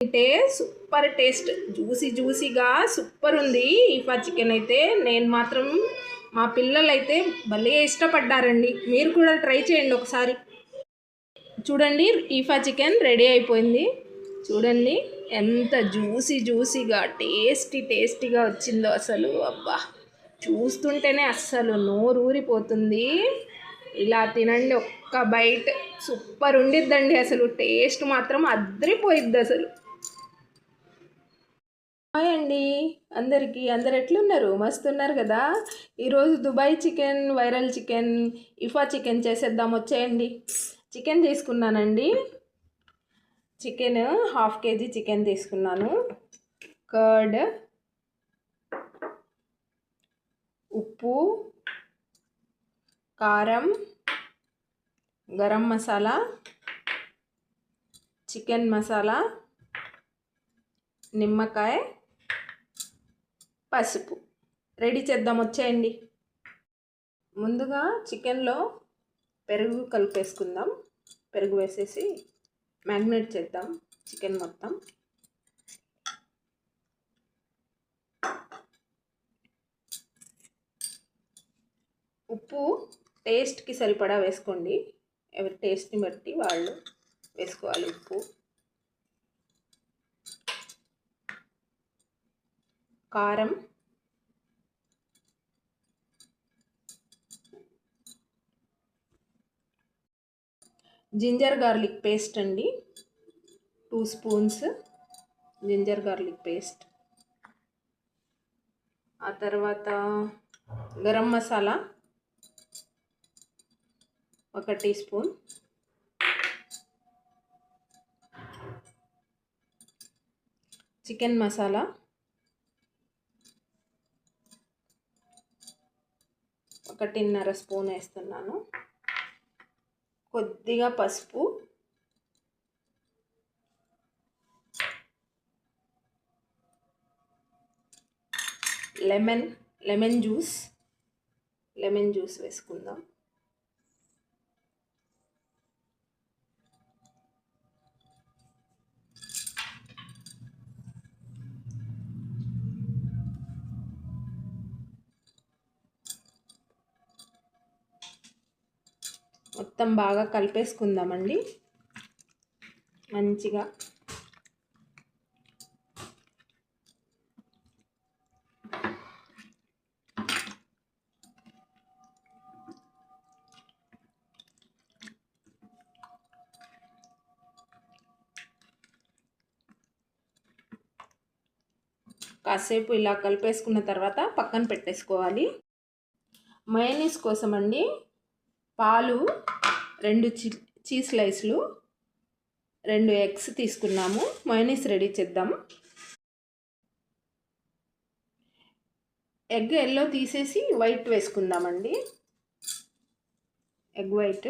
అయితే super taste. Juicy జ్యూసీగా super ఉంది ఈఫా చికెన్ అయితే. నేను మాత్రం మా పిల్లలు అయితే భలే ఇష్టపడ్డారండి. మీరు కూడా ట్రై చేయండి ఒకసారి. చూడండి ఈఫా చికెన్ రెడీ అయిపోయింది. చూడండి ఎంత జ్యూసీ జ్యూసీగా టేస్టీ టేస్టీగా వచ్చిందో అసలు. అబ్బా! చూస్తుంటేనే అస్సలు నోరూరిపోతుంది ఇలా తినండి ఒక్క బైట్. సూపర్ ఉండిద్దండి అసలు. టేస్ట్ మాత్రం అద్రిపోయిద్ది అసలు. హాయ్ అండి. అందరికీ అందరు ఎట్లున్నారు? మస్తు ఉన్నారు కదా? ఈరోజు దుబాయ్ చికెన్ వైరల్ చికెన్ ఇఫా చికెన్ చేసేద్దాం వచ్చేయండి. చికెన్ తీసుకున్నానండి. చికెన్ హాఫ్ కేజీ చికెన్ తీసుకున్నాను. కర్డ్ ఉప్పు కారం గరం మసాలా చికెన్ మసాలా నిమ్మకాయ పసుపు. రెడీ చేద్దాం వచ్చేయండి. ముందుగా చికెన్లో పెరుగు కలిపేసుకుందాం. పెరుగు వేసేసి మ్యాగ్నేట్ చేద్దాం చికెన్ మొత్తం. ఉప్పు టేస్ట్కి సరిపడా వేసుకోండి. ఎవరి టేస్ట్ని బట్టి వాళ్ళు వేసుకోవాలి ఉప్పు. కారం. జింజర్ గార్లిక్ పేస్ట్ అండి. Two spoons ginger garlic paste. ఆ తర్వాత గరం మసాలా ఒక టీ స్పూన్. చికెన్ మసాలా ఒకటిన్నర స్పూన్ వేస్తున్నాను. కొద్దిగా పసుపు. Lemon lemon juice. Lemon juice వేసుకుందాం. మొత్తం బాగా కలిపేసుకుందామండి. మంచిగా. కాసేపు ఇలా కలిపేసుకున్న తర్వాత పక్కన పెట్టేసుకోవాలి. మయోనీస్ కోసం అండి పాలు రెండు చీ చీజ్ స్లైస్లు రెండు ఎగ్స్ తీసుకున్నాము. మయోనీస్ రెడీ చేద్దాం. ఎగ్ ఎల్లో తీసేసి వైట్ వేసుకుందామండి. Egg white.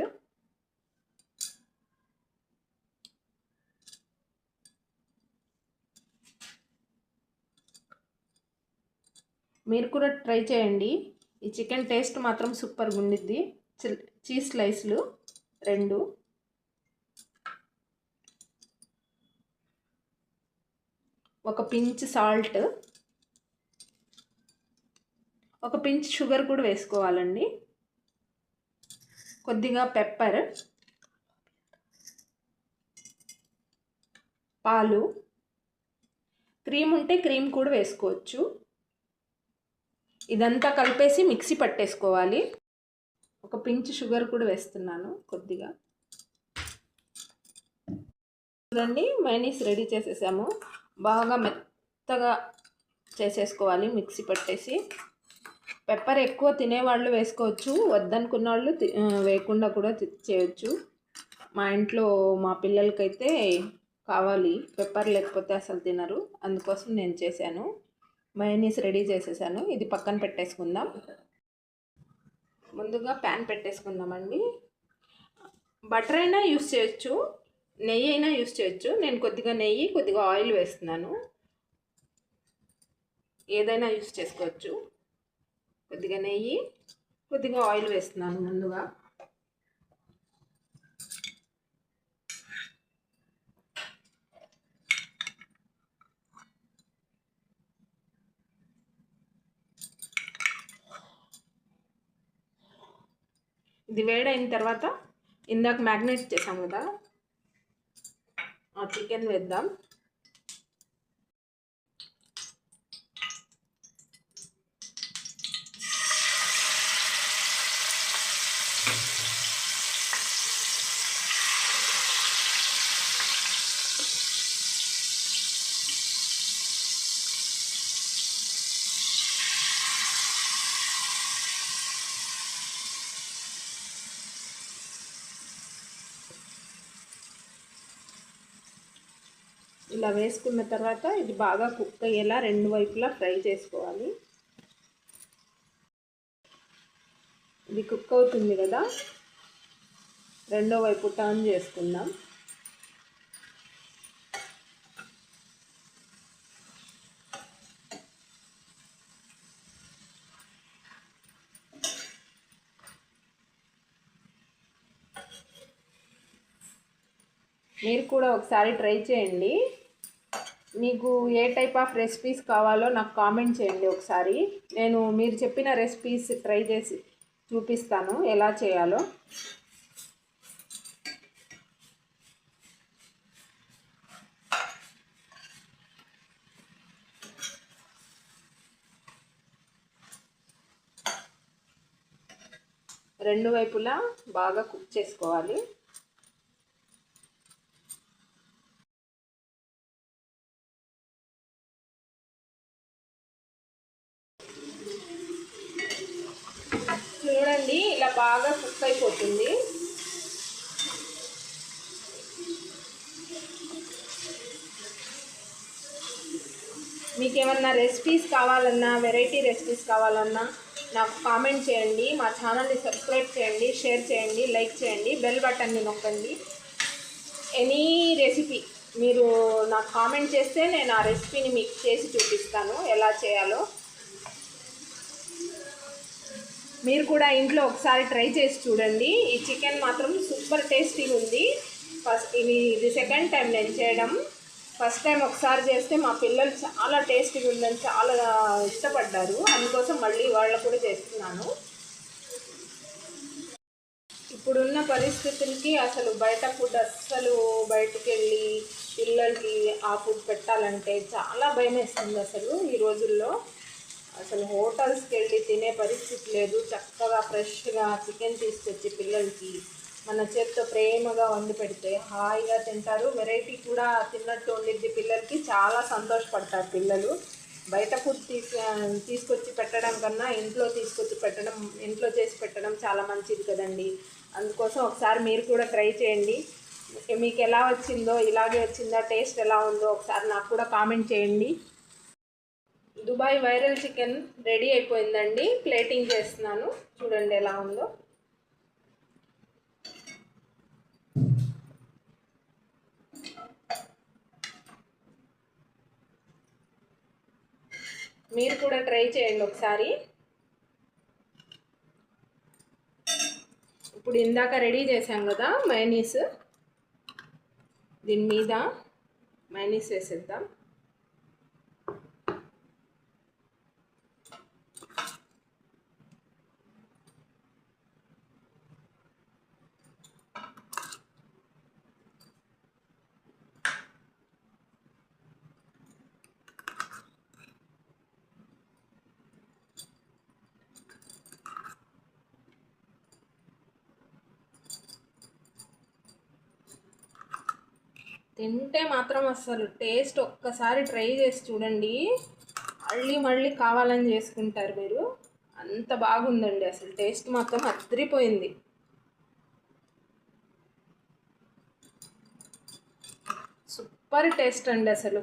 మీరు కూడా ట్రై చేయండి. ఈ చికెన్ టేస్ట్ మాత్రం సూపర్గా ఉండిద్ది. చీజ్ స్లైస్లు. రెండు. ఒక పించ్ సాల్ట్. ఒక పించ్ షుగర్ కూడా వేసుకోవాలండి. కొద్దిగా పెప్పర్. పాలు. క్రీమ్ ఉంటే క్రీమ్ కూడా వేసుకోవచ్చు. ఇదంతా కలిపేసి మిక్సీ పట్టేసుకోవాలి. ఒక పించ్ షుగర్ కూడా వేస్తున్నాను కొద్దిగా. చూడండి మైనీస్ రెడీ చేసేసాము. బాగా మెత్తగా చేసేసుకోవాలి మిక్సీ పట్టేసి. పెప్పర్ ఎక్కువ తినేవాళ్ళు వేసుకోవచ్చు వద్దనుకున్న వాళ్ళు వేయకుండా కూడా చేయొచ్చు. మా ఇంట్లో మా పిల్లలకైతే కావాలి పెప్పర్ లేకపోతే అసలు తినరు. అందుకోసం నేను చేశాను. మైనీస్ రెడీ చేసేసాను. ఇది పక్కన పెట్టేసుకుందాం. ముందుగా ప్యాన్ పెట్టేసుకుందామండి. బటర్ అయినా యూస్ చేయొచ్చు నెయ్యి అయినా యూస్ చేయొచ్చు. నేను కొద్దిగా నెయ్యి కొద్దిగా ఆయిల్ వేస్తున్నాను. ఏదైనా యూస్ చేసుకోవచ్చు. కొద్దిగా నెయ్యి కొద్దిగా ఆయిల్ వేస్తున్నాను ముందుగా. ఇది వేడైన తర్వాత ఇందాక మ్యాగ్నేట్ చేసాం కదా? ఆ చికెన్ వేద్దాం. ఇలా వేసుకున్న తర్వాత ఇది బాగా కుక్ అయ్యేలా రెండు వైపులా ఫ్రై చేసుకోవాలి. ఇది కుక్ అవుతుంది కదా? రెండో వైపు టర్న్ చేసుకుందాం. మీరు కూడా ఒకసారి ట్రై చేయండి. మీకు ఏ టైప్ ఆఫ్ రెసిపీస్ కావాలో నాకు కామెంట్ చేయండి ఒకసారి. నేను మీరు చెప్పిన రెసిపీస్ ట్రై చేసి చూపిస్తాను ఎలా చేయాలో. రెండు వైపులా బాగా కుక్ చేసుకోవాలి చూడండి ఇలా బాగా కుక్ అయిపోతుంది మీకు ఏమన్నా రెసిపీస్ కావాలన్నా వెరైటీ రెసిపీస్ కావాలన్నా నాకు కామెంట్ చేయండి. మా ఛానల్ని సబ్స్క్రైబ్ చేయండి షేర్ చేయండి లైక్ చేయండి బెల్ బటన్ని నొక్కండి. ఎనీ రెసిపీ మీరు నాకు కామెంట్ చేస్తే నేను ఆ రెసిపీని మీకు చేసి చూపిస్తాను. ఎలా చేయాలో మీరు కూడా ఇంట్లో ఒకసారి ట్రై చేసి చూడండి. ఈ చికెన్ మాత్రం సూపర్ టేస్టీగా ఉంది. ఫస్ట్ ఇది ఇది సెకండ్ టైం నేను చేయడం. ఫస్ట్ టైం ఒకసారి చేస్తే మా పిల్లలు చాలా టేస్టీగా ఉందని చాలా ఇష్టపడ్డారు. అందుకోసం మళ్ళీ వాళ్ళు కూడా చేస్తున్నాను. ఇప్పుడున్న పరిస్థితులకి అసలు బయట ఫుడ్ అస్సలు బయటకు వెళ్ళి పిల్లలకి ఆ ఫుడ్ పెట్టాలంటే చాలా భయం వేస్తుంది అసలు ఈ రోజుల్లో. అసలు హోటల్స్కి వెళ్ళి తినే పరిస్థితి లేదు. చక్కగా ఫ్రెష్గా చికెన్ తీసుకొచ్చి పిల్లలకి మన చేతితో ప్రేమగా వండి పెడితే హాయిగా తింటారు. వెరైటీ కూడా తిన్నట్టు ఉండిద్ది పిల్లలకి. చాలా సంతోషపడతారు పిల్లలు. బయట ఫుడ్ తీసు తీసుకొచ్చి పెట్టడం కన్నా ఇంట్లో తీసుకొచ్చి పెట్టడం ఇంట్లో చేసి పెట్టడం చాలా మంచిది కదండి. అందుకోసం ఒకసారి మీరు కూడా ట్రై చేయండి. మీకు ఎలా వచ్చిందో ఇలాగే వచ్చిందా టేస్ట్ ఎలా ఉందో ఒకసారి నాకు కూడా కామెంట్ చేయండి. దుబాయ్ వైరల్ చికెన్ రెడీ అయిపోయిందండి. ప్లేటింగ్ చేస్తున్నాను. చూడండి ఎలా ఉందో. మీరు కూడా ట్రై చేయండి ఒకసారి. ఇప్పుడు ఇందాక రెడీ చేసాం కదా మైనీస్ దీని మీద మైనీస్ వేసేద్దాం. తింటే మాత్రం అసలు టేస్ట్ ఒక్కసారి ట్రై చేసి చూడండి. మళ్ళీ మళ్ళీ కావాలని చేసుకుంటారు మీరు. అంత బాగుందండి అసలు టేస్ట్ మాత్రం అద్దరిపోయింది. సూపర్ టేస్ట్ అండి అసలు.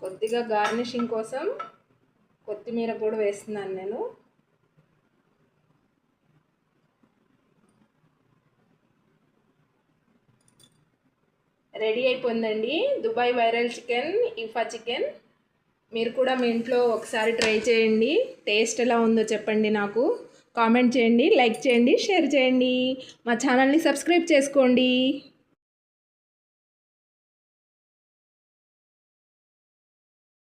కొద్దిగా గార్నిషింగ్ కోసం కొత్తిమీర కూడా వేస్తున్నాను నేను. రెడీ అయిపోయిందండి. దుబాయ్ వైరల్ చికెన్ ఇఫా చికెన్. మీరు కూడా మీ ఇంట్లో ఒకసారి ట్రై చేయండి. టేస్ట్ ఎలా ఉందో చెప్పండి నాకు. కామెంట్ చేయండి లైక్ చేయండి షేర్ చేయండి. మా ఛానల్ని సబ్స్క్రైబ్ చేసుకోండి.